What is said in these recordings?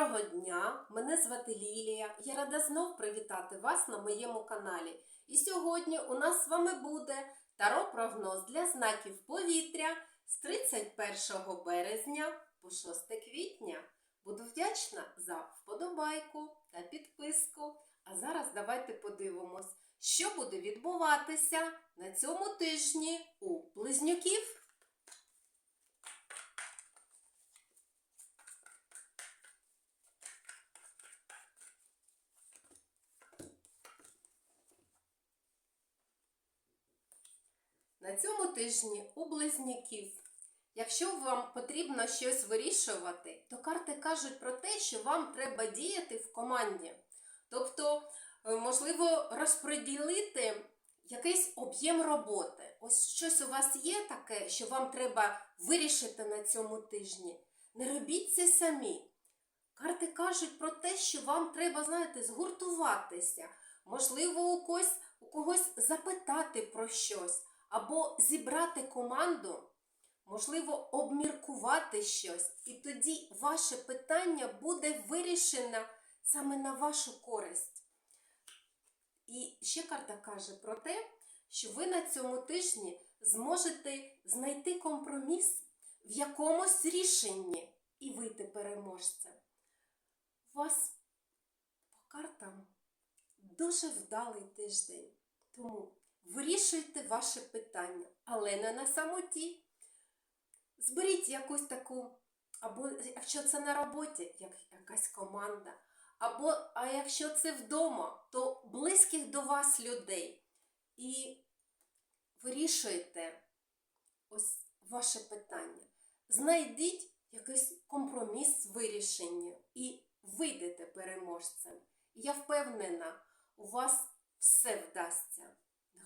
Доброго дня! Мене звати Лілія. Я рада знов привітати вас на моєму каналі. І сьогодні у нас з вами буде таро-прогноз для знаків повітря з 31 березня по 6 квітня. Буду вдячна за вподобайку та підписку. А зараз давайте подивимось, що буде відбуватися на цьому тижні у близнюків. На цьому тижні у близнюків. Якщо вам потрібно щось вирішувати, то карти кажуть про те, що вам треба діяти в команді. Тобто, е, можливо, розподілити якийсь об'єм роботи. Ось щось у вас є таке, що вам треба вирішити на цьому тижні. Не робіть це самі. Карти кажуть про те, що вам треба, знаєте, згуртуватися. Можливо, у когось, у когось запитати про щось, або зібрати команду, можливо, обміркувати щось. І тоді ваше питання буде вирішено саме на вашу користь. І ще карта каже про те, що ви на цьому тижні зможете знайти компроміс в якомусь рішенні і вийти переможцем. У вас по картам дуже вдалий тиждень. Тому вирішуйте ваше питання, але не на самоті. Зберіть якусь таку, або якщо це на роботі, як якась команда, або а якщо це вдома, то близьких до вас людей. І вирішуйте ось ваше питання. Знайдіть якийсь компроміс в вирішенні і вийдете переможцем. Я впевнена, у вас все вдасться.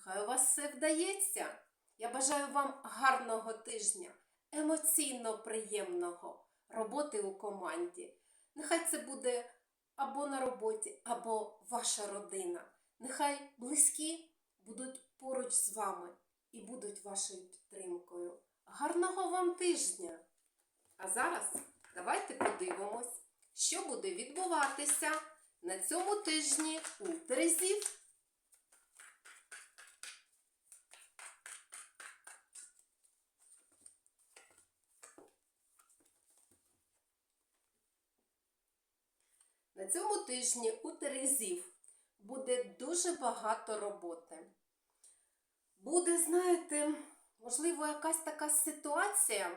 Нехай у вас все вдається. Я бажаю вам гарного тижня, емоційно приємного, роботи у команді. Нехай це буде або на роботі, або ваша родина. Нехай близькі будуть поруч з вами і будуть вашою підтримкою. Гарного вам тижня! А зараз давайте подивимось, що буде відбуватися на цьому тижні у Терезів. На цьому тижні у Терезів буде дуже багато роботи. Буде, знаєте, можливо, якась така ситуація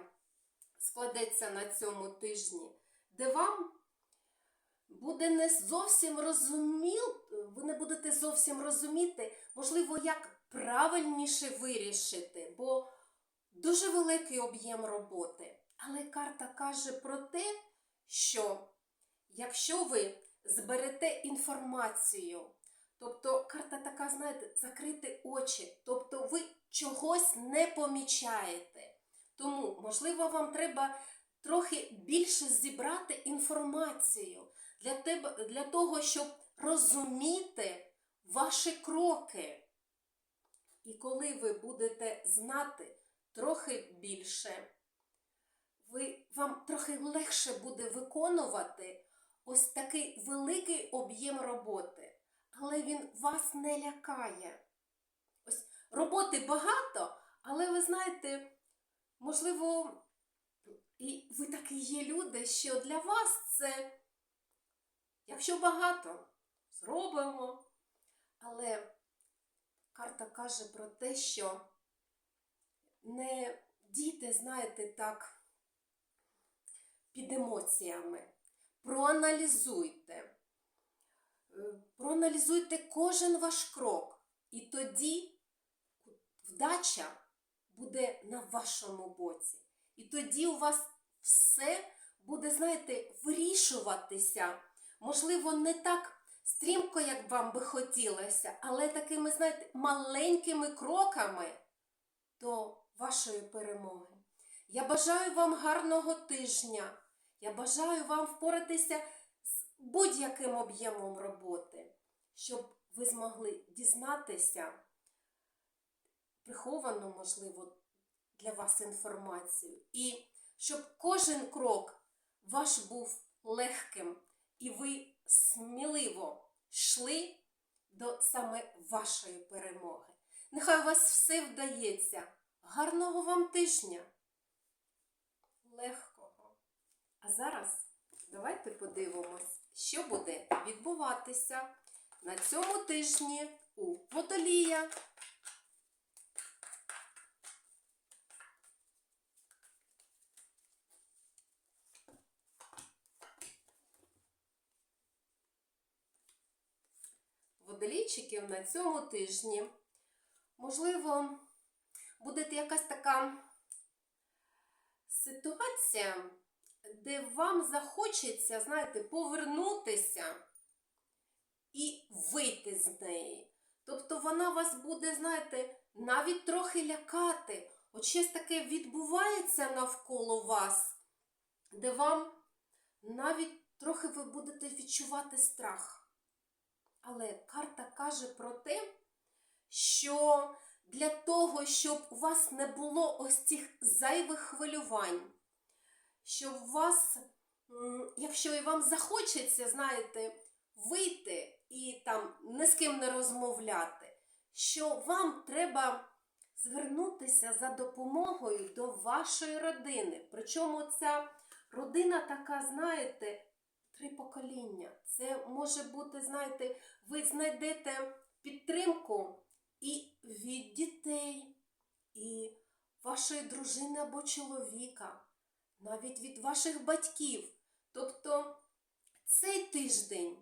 складеться на цьому тижні, де вам буде не зовсім розуміл, ви не будете зовсім розуміти, можливо, як правильніше вирішити, бо дуже великий об'єм роботи. Але карта каже про те, що якщо ви зберете інформацію, тобто карта така, знаєте, закрити очі, тобто ви чогось не помічаєте. Тому, можливо, вам треба трохи більше зібрати інформацію для, тебе, для того, щоб розуміти ваші кроки. І коли ви будете знати трохи більше, ви, вам трохи легше буде виконувати ось такий великий об'єм роботи, але він вас не лякає. Ось роботи багато, але ви знаєте, можливо, і ви такі є люди, що для вас це, якщо багато, зробимо. Але карта каже про те, що не діти, знаєте, так під емоціями. Проаналізуйте. Е, Проаналізуйте кожен ваш крок. І тоді вдача буде на вашому боці. І тоді у вас все буде, знаєте, вирішуватися. Можливо, не так стрімко, як вам би хотілося, але такими, знаєте, маленькими кроками до вашої перемоги. Я бажаю вам гарного тижня. Я бажаю вам впоратися з будь-яким об'ємом роботи, щоб ви змогли дізнатися приховану, можливо, для вас інформацію. І щоб кожен крок ваш був легким, і ви сміливо йшли до саме вашої перемоги. Нехай у вас все вдається. Гарного вам тижня! Легкого. А зараз давайте подивимось, що буде відбуватися на цьому тижні у Водолія. Водолійчиків на цьому тижні. Можливо, буде якась така ситуація, де вам захочеться, знаєте, повернутися і вийти з неї. Тобто вона вас буде, знаєте, навіть трохи лякати. От щось таке відбувається навколо вас, де вам навіть трохи ви будете відчувати страх. Але карта каже про те, що для того, щоб у вас не було ось цих зайвих хвилювань, що у вас, якщо і вам захочеться, знаєте, вийти і там ні з ким не розмовляти, що вам треба звернутися за допомогою до вашої родини. Причому ця родина така, знаєте, три покоління. Це може бути, знаєте, ви знайдете підтримку і від дітей, і вашої дружини або чоловіка, навіть від ваших батьків. Тобто цей тиждень,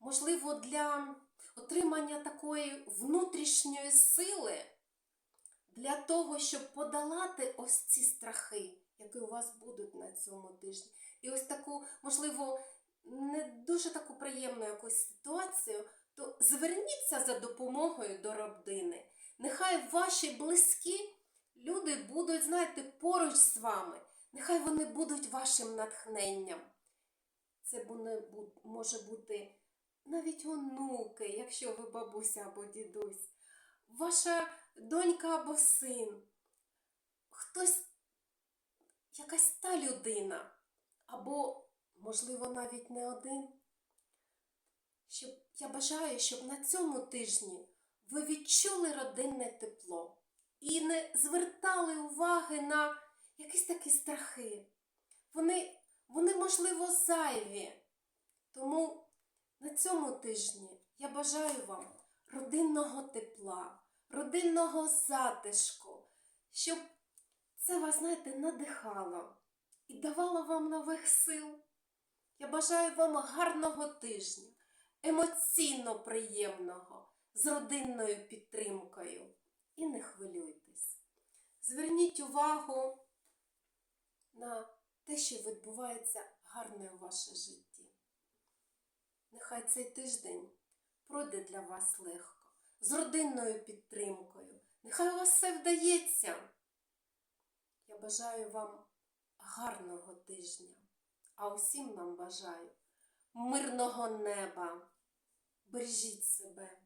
можливо, для отримання такої внутрішньої сили, для того, щоб подолати ось ці страхи, які у вас будуть на цьому тижні. І ось таку, можливо, не дуже таку приємну якусь ситуацію, то зверніться за допомогою до родини. Нехай ваші близькі люди будуть, знаєте, поруч з вами. Нехай вони будуть вашим натхненням. Це може бути навіть онуки, якщо ви бабуся або дідусь, ваша донька або син, хтось, якась та людина, або, можливо, навіть не один. Щоб, я бажаю, щоб на цьому тижні ви відчули родинне тепло і не звертали уваги на якісь такі страхи. Вони, вони можливо, зайві. Тому на цьому тижні я бажаю вам родинного тепла, родинного затишку, щоб це вас, знаєте, надихало і давало вам нових сил. Я бажаю вам гарного тижня, емоційно приємного, з родинною підтримкою. І не хвилюйтесь. Зверніть увагу на те, що відбувається гарне у ваше житті. Нехай цей тиждень пройде для вас легко, з родинною підтримкою. Нехай у вас все вдається. Я бажаю вам гарного тижня, а усім нам бажаю мирного неба. Бережіть себе.